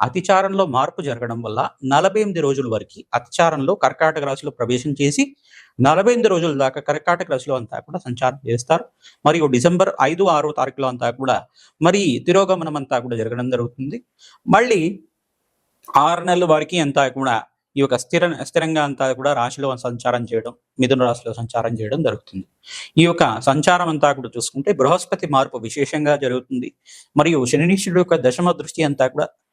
అతిచారంలో మార్పు జరగడం వల్ల నలభై ఎనిమిది రోజుల వరకు అతిచారంలో కర్కాటక రాశిలో ప్రవేశం చేసి నలభై ఎనిమిది రోజుల దాకా కర్కాటక రాశిలో అంతా కూడా సంచారం చేస్తారు. మరియు డిసెంబర్ ఐదు ఆరో తారీఖులో అంతా కూడా మరి తిరోగమనం అంతా కూడా జరగడం జరుగుతుంది. మళ్ళీ ఆరు నెలల వరకు అంతా కూడా ఈ యొక్క స్థిర స్థిరంగా అంతా కూడా రాశిలో సంచారం చేయడం మిథున రాశిలో సంచారం చేయడం జరుగుతుంది. ఈ యొక్క సంచారం అంతా కూడా చూసుకుంటే బృహస్పతి మార్పు విశేషంగా జరుగుతుంది. మరియు శనిశ్వరుడు యొక్క దశమ దృష్టి అంతా కూడా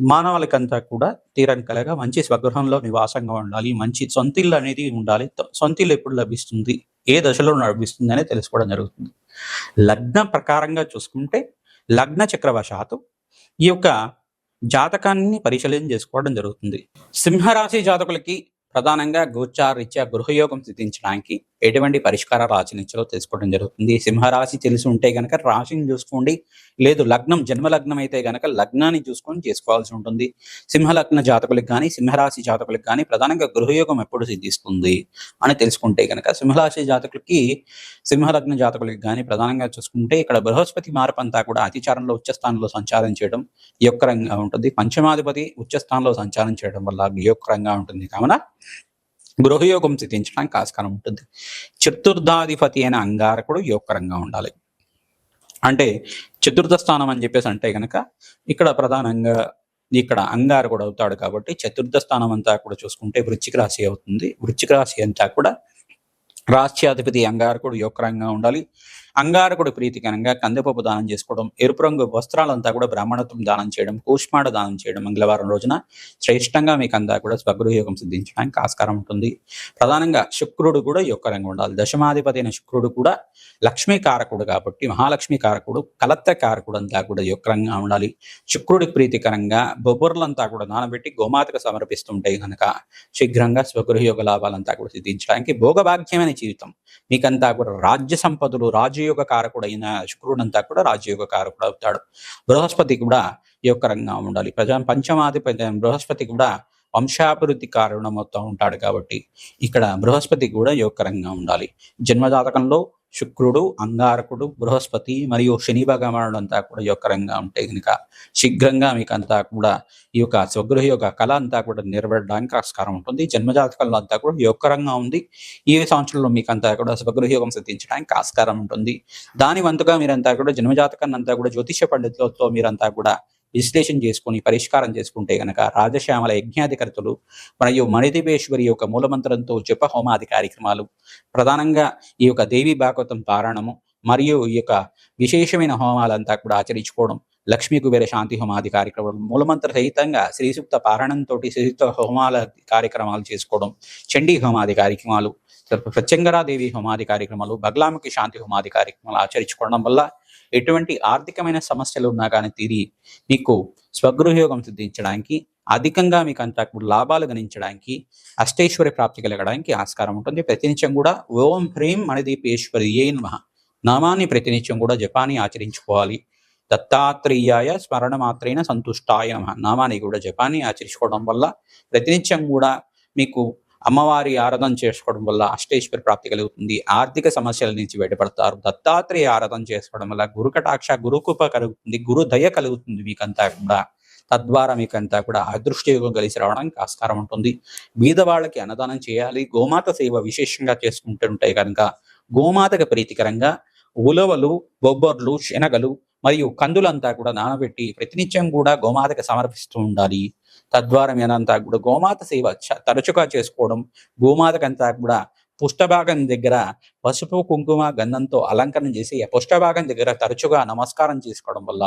మానవులకంతా కూడా తీరని కలగా మంచి స్వగృహంలో నివాసంగా ఉండాలి. మంచి సొంతిల్లు అనేది ఉండాలి. సొంతిల్లు ఎప్పుడు లభిస్తుంది? ఏ దశలో లభిస్తుంది అనేది తెలుసుకోవడం జరుగుతుంది. లగ్న ప్రకారంగా చూసుకుంటే లగ్న చక్రవశాత్తు ఈ యొక్క జాతకాన్ని పరిశీలన చేసుకోవడం జరుగుతుంది. సింహరాశి జాతకులకి ప్రధానంగా గోచారీత్యా గృహయోగం సిద్ధించడానికి ఎటువంటి పరిష్కారాలు ఆచరించాలో తెలుసుకోవడం జరుగుతుంది. సింహరాశి తెలిసి ఉంటే గనక రాశిని చూసుకోండి. లేదు లగ్నం జన్మలగ్నం అయితే గనక లగ్నాన్ని చూసుకొని చేసుకోవాల్సి ఉంటుంది. సింహలగ్న జాతకులకు కానీ సింహరాశి జాతకులకు కానీ ప్రధానంగా గృహయోగం ఎప్పుడు సిద్ధిస్తుంది అని తెలుసుకుంటే గనక సింహరాశి జాతకులకి సింహలగ్న జాతకులకి కానీ ప్రధానంగా చూసుకుంటే ఇక్కడ బృహస్పతి మార్పు అంతా కూడా అతిచారంలో ఉచ్చస్థానంలో సంచారం చేయడం యొక్కరంగా ఉంటుంది. పంచమాధిపతి ఉచ్చస్థానంలో సంచారం చేయడం వల్ల యొక్కరంగా ఉంటుంది. కావున గృహయోగం సిద్ధించడానికి ఆస్కారం ఉంటుంది. చతుర్థాధిపతి అయిన అంగారకుడు యోగకరంగా ఉండాలి. అంటే చతుర్థ స్థానం అని చెప్పేసి అంటే కనుక ఇక్కడ ప్రధానంగా ఇక్కడ అంగారకుడు అవుతాడు కాబట్టి చతుర్థ స్థానం అంతా కూడా చూసుకుంటే వృచ్చిక రాశి అవుతుంది. వృచ్చిక రాశి అంతా కూడా రాష్ట్రాధిపతి అంగారకుడు యోగకరంగా ఉండాలి. అంగారకుడు ప్రీతికరంగా కందిపప్పు దానం చేసుకోవడం ఎరుపు రంగు వస్త్రాలంతా కూడా బ్రాహ్మణత్వం దానం చేయడం కూష్మాడ దానం చేయడం మంగళవారం రోజున శ్రేష్టంగా మీకు అంతా కూడా స్వగృహయోగం సిద్ధించడానికి ఆస్కారం ఉంటుంది. ప్రధానంగా శుక్రుడు కూడా యొక్క యొక్కరంగా ఉండాలి. దశమాధిపతి అయిన శుక్రుడు కూడా లక్ష్మీ కారకుడు కాబట్టి మహాలక్ష్మి కారకుడు కలత్ర కారకుడు అంతా కూడా యొక్కరంగా ఉండాలి. శుక్రుడికి ప్రీతికరంగా బొబ్బర్లంతా కూడా నానబెట్టి గోమాతకు సమర్పిస్తుంటే కనుక శీఘ్రంగా స్వగృహయోగ లాభాలంతా కూడా సిద్ధించడానికి భోగభాగ్యమైన జీవితం. మీకంతా కూడా రాజ్య సంపదలు రాజయోగ అయిన శుక్రుడంతా కూడా రాజయోగ కారకుడు అవుతాడు. బృహస్పతి కూడా యొక్కరంగా ఉండాలి. ప్రజా పంచమాధిపతి బృహస్పతి కూడా వంశాభివృద్ధి కారణమవుతూ ఉంటాడు కాబట్టి ఇక్కడ బృహస్పతి కూడా యోగకరంగా ఉండాలి. జన్మజాతకంలో శుక్రుడు అంగారకుడు బృహస్పతి మరియు శని భగవానుడు అంతా కూడా యోగకరంగా ఉంటే కనుక శీఘ్రంగా మీకు అంతా కూడా ఈ యొక్క స్వగృహ యొక్క కళ అంతా కూడా నెరవేరడానికి ఆస్కారం ఉంటుంది. జన్మజాతకంలో అంతా కూడా యోగకరంగా ఉంది. ఈ సంవత్సరంలో మీకు అంతా కూడా స్వగృహ యోగం సిద్ధించడానికి ఆస్కారం ఉంటుంది. దాని వంతుగా మీరంతా కూడా జన్మజాతకాన్ని అంతా కూడా జ్యోతిష పండితులతో మీరంతా కూడా విశ్లేషణ చేసుకొని పరిష్కారం చేసుకుంటే గనక రాజశ్యామల యజ్ఞాధికర్తలు మరియు మణిదేవేశ్వరి యొక్క మూలమంత్రంతో జప హోమాది కార్యక్రమాలు ప్రధానంగా ఈ యొక్క దేవి భాగవతం పారాయణము మరియు ఈ యొక్క విశేషమైన హోమాలంతా కూడా ఆచరించుకోవడం లక్ష్మీ కుబేర శాంతి హోమాది కార్యక్రమం మూలమంత్ర సహితంగా శ్రీసూక్త పారాయణంతో శ్రీసూక్త హోమాల కార్యక్రమాలు చేసుకోవడం చండీ హోమాది కార్యక్రమాలు ప్రత్యంగరాదేవి హోమాది కార్యక్రమాలు బగ్లాముఖి శాంతి హోమాది కార్యక్రమాలు ఆచరించుకోవడం వల్ల ఎటువంటి ఆర్థికమైన సమస్యలు ఉన్నా కానీ తీరి మీకు స్వగృహయోగం సిద్ధించడానికి అధికంగా మీకు అంతా కూడా లాభాలు గణించడానికి అష్టేశ్వరి ప్రాప్తి కలగడానికి ఆస్కారం ఉంటుంది. ప్రతినిత్యం కూడా ఓం హ్రీం మణిదీపేశ్వరి ఏ నమ. నామాన్ని ప్రతినిత్యం కూడా జపాన్ని ఆచరించుకోవాలి. దత్తాత్రేయాయ స్మరణ మాత్రైన సంతుష్టాయ నమ. నామాన్ని కూడా జపాన్ని ఆచరించుకోవడం వల్ల ప్రతినిత్యం కూడా మీకు అమ్మవారి ఆరాధన చేసుకోవడం వల్ల అష్టేశ్వర ప్రాప్తి కలుగుతుంది. ఆర్థిక సమస్యల నుంచి బయటపడతారు. దత్తాత్రేయ ఆరాధన చేసుకోవడం వల్ల గురు కటాక్ష గురుకృప కలుగుతుంది. గురు దయ కలుగుతుంది మీకంతా కూడా. తద్వారా మీకంతా కూడా అదృష్టయోగం కలిసి రావడానికి ఆస్కారం ఉంటుంది. బీద వాళ్ళకి అన్నదానం చేయాలి. గోమాత సేవ విశేషంగా చేసుకుంటుంటే కనుక గోమాతకు ప్రీతికరంగా ఉలవలు బొబ్బర్లు శనగలు మరియు కందులంతా కూడా నానబెట్టి ప్రతినిత్యం కూడా గోమాతకు సమర్పిస్తూ ఉండాలి. తద్వారా మీరంతా కూడా గోమాత సేవ తరచుగా చేసుకోవడం గోమాతకంతా కూడా పుష్టభాగం దగ్గర పసుపు కుంకుమ గంధంతో అలంకరణ చేసి ఆ పుష్టభాగం దగ్గర తరచుగా నమస్కారం చేసుకోవడం వల్ల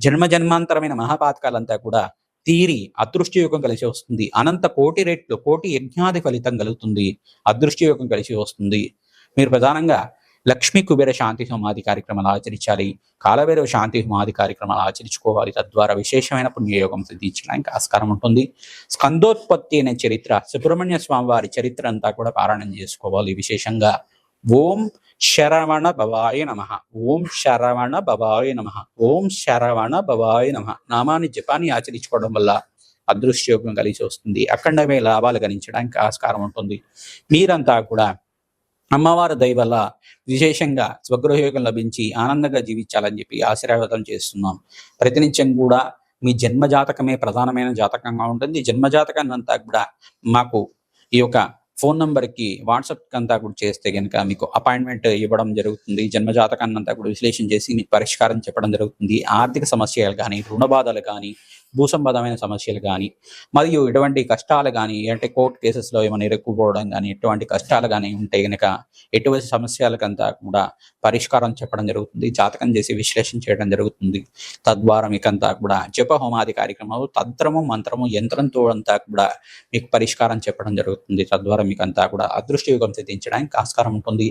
జన్మ జన్మాంతరమైన మహాపాతకాలంతా కూడా తీరి అదృష్టయోగం కలిసి వస్తుంది. అనంత కోటి రెట్లు కోటి యజ్ఞాది ఫలితం కలుగుతుంది. అదృష్టయోగం కలిసి వస్తుంది. మీరు ప్రధానంగా లక్ష్మీ కుబేర శాంతి సమాధి కార్యక్రమాలు ఆచరించాలి. కాలభైరవ శాంతి సమాధి కార్యక్రమాలు ఆచరించుకోవాలి. తద్వారా విశేషమైన పుణ్యయోగం సిద్ధించడానికి ఆస్కారం ఉంటుంది. స్కందోత్పత్తి అనే చరిత్ర సుబ్రహ్మణ్య స్వామి వారి చరిత్ర అంతా కూడా పారాయణం చేసుకోవాలి విశేషంగా. ఓం శరవణ భవాయ నమ. ఓం శరవణ భవాయ నమ. ఓం శరవణ భవాయ నమ. నామాన్ని జపాన్ని ఆచరించుకోవడం వల్ల అదృశ్యోగం కలిసి వస్తుంది. అఖండమే లాభాలు గణించడానికి ఆస్కారం ఉంటుంది. మీరంతా కూడా అమ్మవారి దయ వల్ల విశేషంగా స్వగృహయోగం లభించి ఆనందంగా జీవించాలని చెప్పి ఆశీర్వాదం చేస్తున్నాం. ప్రతినిత్యం కూడా మీ జన్మ జాతకమే ప్రధానమైన జాతకంగా ఉంటుంది. జన్మజాతకాన్ని అంతా కూడా మాకు ఈ యొక్క ఫోన్ నంబర్కి వాట్సాప్ అంతా కూడా చేస్తే కనుక మీకు అపాయింట్మెంట్ ఇవ్వడం జరుగుతుంది. జన్మజాతకాన్ని అంతా కూడా విశ్లేషణ చేసి మీకు పరిష్కారం చెప్పడం జరుగుతుంది. ఆర్థిక సమస్యలు కానీ రుణ బాధలు కానీ భూసంబంధమైన సమస్యలు కానీ మరియు ఇటువంటి కష్టాలు కానీ అంటే కోర్టు కేసెస్లో ఏమైనా ఇరుక్కుపోవడం కానీ ఎటువంటి కష్టాలు కానీ ఉంటే కనుక ఎటువంటి సమస్యలకంతా కూడా పరిష్కారం చెప్పడం జరుగుతుంది జాతకం చేసి విశ్లేషణ చేయడం జరుగుతుంది. తద్వారా మీకంతా కూడా జపహోమాది కార్యక్రమాలు తంత్రము మంత్రము యంత్రంతో అంతా కూడా మీకు పరిష్కారం చెప్పడం జరుగుతుంది. తద్వారా మీకంతా కూడా అదృష్ట యుగం సిద్ధించడానికి ఆస్కారం ఉంటుంది.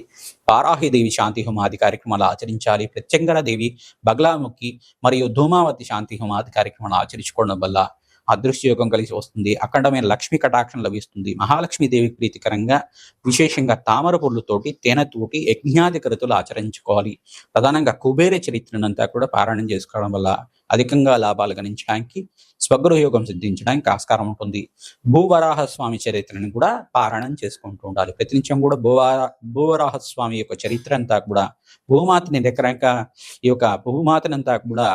పారాహిదేవి శాంతి హోమాది కార్యక్రమాలు ఆచరించాలి. ప్రత్యంగర దేవి బగ్లాముఖి మరియు ధూమావతి శాంతి హోమాది కార్యక్రమాలు ఆచరించాలి ఆచరించుకోవడం వల్ల అదృష్టయోగం కలిసి వస్తుంది. అఖండమైన లక్ష్మీ కటాక్షం లభిస్తుంది. మహాలక్ష్మీదేవి ప్రీతికరంగా విశేషంగా తామర పుర్లతోటి తేనెతోటి యజ్ఞాది కృతులు ఆచరించుకోవాలి. ప్రధానంగా కుబేర చరిత్రనంతా కూడా పారాయణం చేసుకోవడం వల్ల అధికంగా లాభాలు గణించడానికి స్వగృహయోగం సిద్ధించడానికి ఆస్కారం ఉంటుంది. భూవరాహ స్వామి చరిత్రను కూడా పారాయణం చేసుకుంటూ ఉండాలి. ప్రతినిత్యం కూడా భూవరా భూవరాహ స్వామి యొక్క చరిత్ర అంతా కూడా భూమాతని రకరక ఈ యొక్క భూమాతనంతా కూడా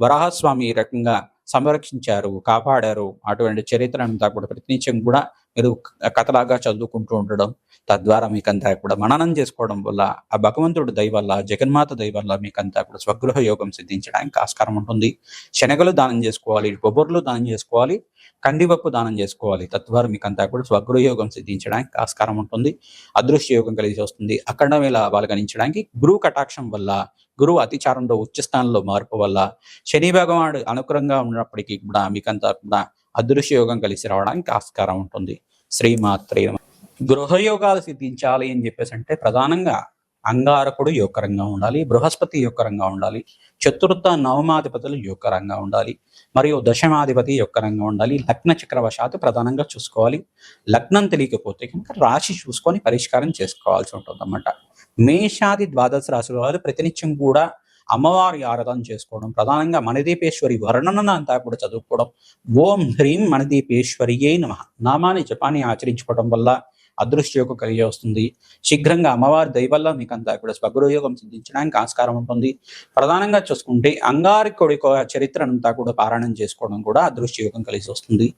వరాహస్వామి రకంగా సంరక్షించారు కాపాడారు అటువంటి చరిత్ర అంతా కూడా ప్రతినిత్యం కూడా మీరు కథలాగా చదువుకుంటూ ఉండడం తద్వారా మీకంతా కూడా మననం చేసుకోవడం వల్ల ఆ భగవంతుడు దయ వల్ల జగన్మాత దయ వల్ల మీకంతా కూడా స్వగృహ యోగం సిద్ధించడానికి ఆస్కారం ఉంటుంది. శనగలు దానం చేసుకోవాలి బొబ్బర్లు దానం చేసుకోవాలి కందిపప్పు దానం చేసుకోవాలి తద్వారా మీకంతా కూడా స్వగృహ యోగం సిద్ధించడానికి ఆస్కారం ఉంటుంది అదృశ్య యోగం కలిసి వస్తుంది అఖండమే లాభాలు గణించడానికి గురువు కటాక్షం వల్ల గురువు అతిచారంలో ఉచ్చస్థానంలో మార్పు వల్ల శని భగవానుడు అనుకూలంగా ఉన్నప్పటికీ కూడా మీకంతా కూడా అదృశ్య యోగం కలిసి రావడానికి ఆస్కారం ఉంటుంది. శ్రీమాత్రే గృహయోగాలు సిద్ధించాలి అని చెప్పేసి అంటే ప్రధానంగా అంగారకుడు యోగకరంగా ఉండాలి బృహస్పతి యోగకరంగా ఉండాలి చతుర్థ నవమాధిపతులు యోగకరంగా ఉండాలి మరియు దశమాధిపతి యోగకరంగా ఉండాలి లగ్న చక్రవశాత్తు ప్రధానంగా చూసుకోవాలి లగ్నం తెలియకపోతే కనుక రాశి చూసుకొని పరిష్కారం చేసుకోవాల్సి ఉంటుంది అన్నమాట మేషాది ద్వాదశ రాశుల వారు ప్రతినిత్యం కూడా అమ్మవారి ఆరాధన చేసుకోవడం ప్రధానంగా మణిదీపేశ్వరి వర్ణనను అంతా కూడా చదువుకోవడం ఓం హ్రీం మణిదీపేశ్వరియే నమ నామాన్ని జపాన్ని ఆచరించుకోవడం వల్ల అదృష్టయోగం కలిగి వస్తుంది. శీఘ్రంగా అమ్మవారి దయవల్ల మీకు అంతా కూడా స్వగృహయోగం సిద్ధించడానికి ఆస్కారం ఉంటుంది. ప్రధానంగా చూసుకుంటే అంగారికుడి చరిత్రనంతా కూడా పారాయణం చేసుకోవడం కూడా అదృష్టయోగం కలిసి వస్తుంది.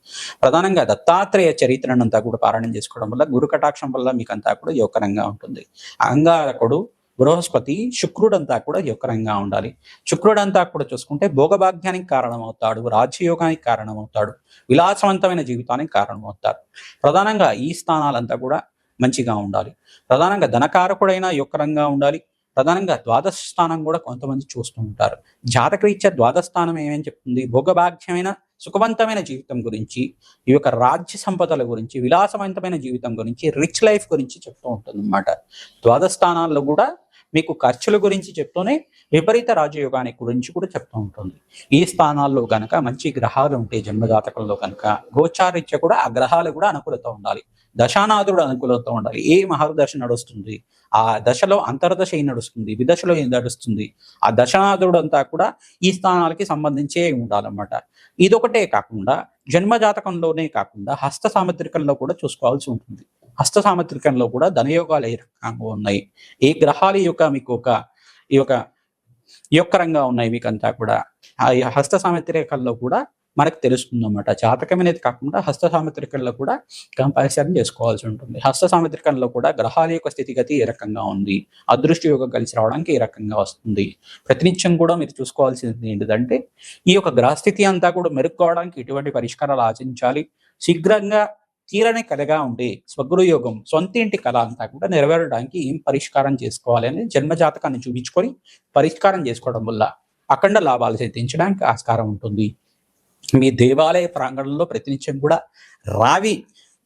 ప్రధానంగా దత్తాత్రేయ చరిత్రనంతా కూడా పారాయణం చేసుకోవడం వల్ల గురు కటాక్షం వల్ల మీకు అంతా కూడా యోగకరంగా ఉంటుంది. అంగారకుడు బృహస్పతి శుక్రుడంతా కూడా యుక్రంగా ఉండాలి. శుక్రుడంతా కూడా చూసుకుంటే భోగభాగ్యానికి కారణమవుతాడు రాజ్యయోగానికి కారణమవుతాడు విలాసవంతమైన జీవితానికి కారణమవుతాడు. ప్రధానంగా ఈ స్థానాలంతా కూడా మంచిగా ఉండాలి. ప్రధానంగా ధనకారకుడైన యుక్రంగా ఉండాలి. ప్రధానంగా ద్వాదశ స్థానం కూడా కొంతమంది చూస్తూ ఉంటారు. జాతకరీత్యా ద్వాదశ స్థానం ఏమని చెప్తుంది? భోగభాగ్యమైన సుఖవంతమైన జీవితం గురించి ఈ యొక్క రాజ్య సంపదల గురించి విలాసవంతమైన జీవితం గురించి రిచ్ లైఫ్ గురించి చెప్తూ ఉంటుంది అనమాట ద్వాదశ స్థానాల్లో కూడా మీకు ఖర్చుల గురించి చెప్తూనే విపరీత రాజయోగానికి గురించి కూడా చెప్తూ ఉంటుంది. ఈ స్థానాల్లో గనక మంచి గ్రహాలు ఉంటే జన్మజాతకంలో కనుక గోచారీత్య కూడా ఆ గ్రహాలు కూడా అనుకూలత ఉండాలి. దశానాథుడు అనుకూలత ఉండాలి. ఏ మహర్దశ నడుస్తుంది? ఆ దశలో అంతర్దశ ఏం నడుస్తుంది? విదశలో ఏం నడుస్తుంది? ఆ దశనాథుడు అంతా కూడా ఈ స్థానాలకి సంబంధించే ఉండాలన్నమాట. ఇదొకటే కాకుండా జన్మ జాతకంలోనే కాకుండా హస్త సాముద్రికంలో కూడా చూసుకోవాల్సి ఉంటుంది. హస్త సామత్రికంలో కూడా ధనయోగాలు ఏ రకంగా ఉన్నాయి? ఏ గ్రహాల యొక్క మీకు ఒక ఈ యొక్క యొక్కరంగా ఉన్నాయి మీకు అంతా కూడా. ఆ హస్త సామత్రికల్లో కూడా మనకు తెలుస్తుంది అన్నమాట జాతకం అనేది కాకుండా హస్త సాముద్రికంలో కూడా కంపారిజన్ చేసుకోవాల్సి ఉంటుంది. హస్త సాముద్రికంలో కూడా గ్రహాల యొక్క స్థితిగతి ఏ రకంగా ఉంది? అదృష్టి యోగం కలిసి రావడానికి ఏ రకంగా వస్తుంది? ప్రతినిత్యం కూడా మీరు చూసుకోవాల్సింది ఏంటిదంటే ఈ యొక్క గ్రహస్థితి అంతా కూడా మెరుక్కోవడానికి ఎటువంటి పరిష్కారాలు ఆచరించాలి శీఘ్రంగా తీరని కలగా ఉండే స్వగురు యోగం సొంత ఇంటి కళ అంతా కూడా నెరవేరడానికి ఏం పరిష్కారం చేసుకోవాలి అనేది జన్మజాతకాన్ని చూపించుకొని పరిష్కారం చేసుకోవడం వల్ల అఖండ లాభాలు సిద్ధించడానికి ఆస్కారం ఉంటుంది. మీ దేవాలయ ప్రాంగణంలో ప్రతినిత్యం కూడా రావి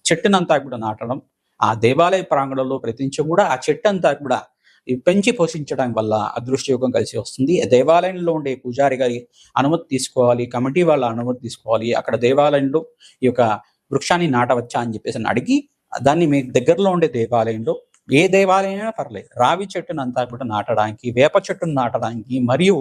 చెట్టునంతా కూడా నాటడం ఆ దేవాలయ ప్రాంగణంలో ప్రతినిత్యం కూడా ఆ చెట్టు అంతా కూడా పెంచి పోషించడం వల్ల అదృష్ట యోగం కలిసి వస్తుంది. దేవాలయంలో ఉండే పూజారి గారి అనుమతి తీసుకోవాలి కమిటీ వాళ్ళ అనుమతి తీసుకోవాలి. అక్కడ దేవాలయంలో ఈ యొక్క వృక్షాన్ని నాటవచ్చా అని చెప్పేసి అడిగి దాన్ని మీ దగ్గరలో ఉండే దేవాలయంలో ఏ దేవాలయమైనా పర్లేదు రావి చెట్టును అంతా కూడా నాటడానికి వేప చెట్టును నాటడానికి మరియు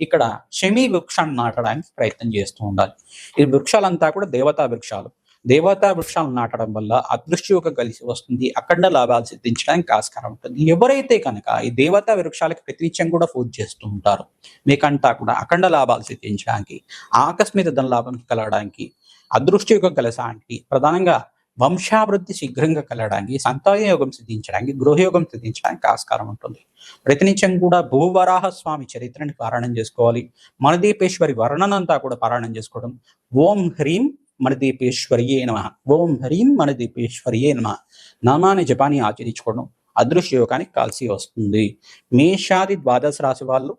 ఇక్కడ శమి వృక్షాన్ని నాటడానికి ప్రయత్నం చేస్తూ ఉండాలి. ఈ వృక్షాలంతా కూడా దేవతా వృక్షాలు. దేవతా వృక్షాలను నాటడం వల్ల అదృష్టి యొక్క కలిసి వస్తుంది. అఖండ లాభాలు సిద్ధించడానికి ఆస్కారం ఉంటుంది. ఎవరైతే కనుక ఈ దేవతా వృక్షాలకి ప్రతినిత్యం కూడా పూజ చేస్తూ ఉంటారు మీకంటా కూడా అఖండ లాభాలు సిద్ధించడానికి ఆకస్మిక ధన లాభం కలగడానికి అదృష్టి యొక్క కలసానికి ప్రధానంగా వంశాభివృద్ధి శీఘ్రంగా కలగడానికి సంతాన యోగం సిద్ధించడానికి గృహయోగం సిద్ధించడానికి ఆస్కారం ఉంటుంది. ప్రతినిత్యం కూడా భూవరాహ స్వామి చరిత్రని పారాయణం చేసుకోవాలి. మణదీపేశ్వరి వర్ణనంతా కూడా పారాయణం చేసుకోవడం. ఓం హ్రీం మణదీపేశ్వరియే నమ. ఓం హ్రీం మణదీపేశ్వరియే నమ. నామాన్ని జపాన్ని ఆచరించుకోవడం అదృశ్య యోగానికి కాల్సి వస్తుంది. మేషాది ద్వాదశ రాశి వాళ్ళు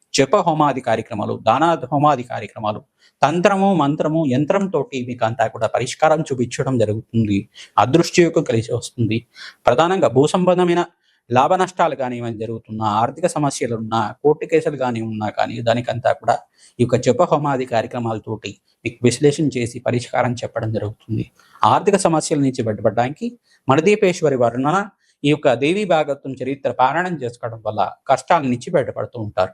జప హోమాది కార్యక్రమాలు దానా హోమాది కార్యక్రమాలు తంత్రము మంత్రము యంత్రంతో మీకు అంతా కూడా పరిష్కారం చూపించడం జరుగుతుంది. అదృష్టయోగం కలిసి వస్తుంది. ప్రధానంగా భూ సంబంధమైన లాభ నష్టాలు కానీ జరుగుతున్న జరుగుతున్నా ఆర్థిక సమస్యలు ఉన్నా కోర్టు కేసులు కానీ ఉన్నా కానీ దానికంతా కూడా ఈ యొక్క జప హోమాది కార్యక్రమాలతోటి మీకు విశ్లేషణ చేసి పరిష్కారం చెప్పడం జరుగుతుంది. ఆర్థిక సమస్యల నుంచి బయటపడడానికి మణదీపేశ్వరి వర్ణన ఈ యొక్క దేవి భాగత్వం చరిత్ర పారాయణం చేసుకోవడం వల్ల కష్టాల నుంచి బయటపడుతూ ఉంటారు.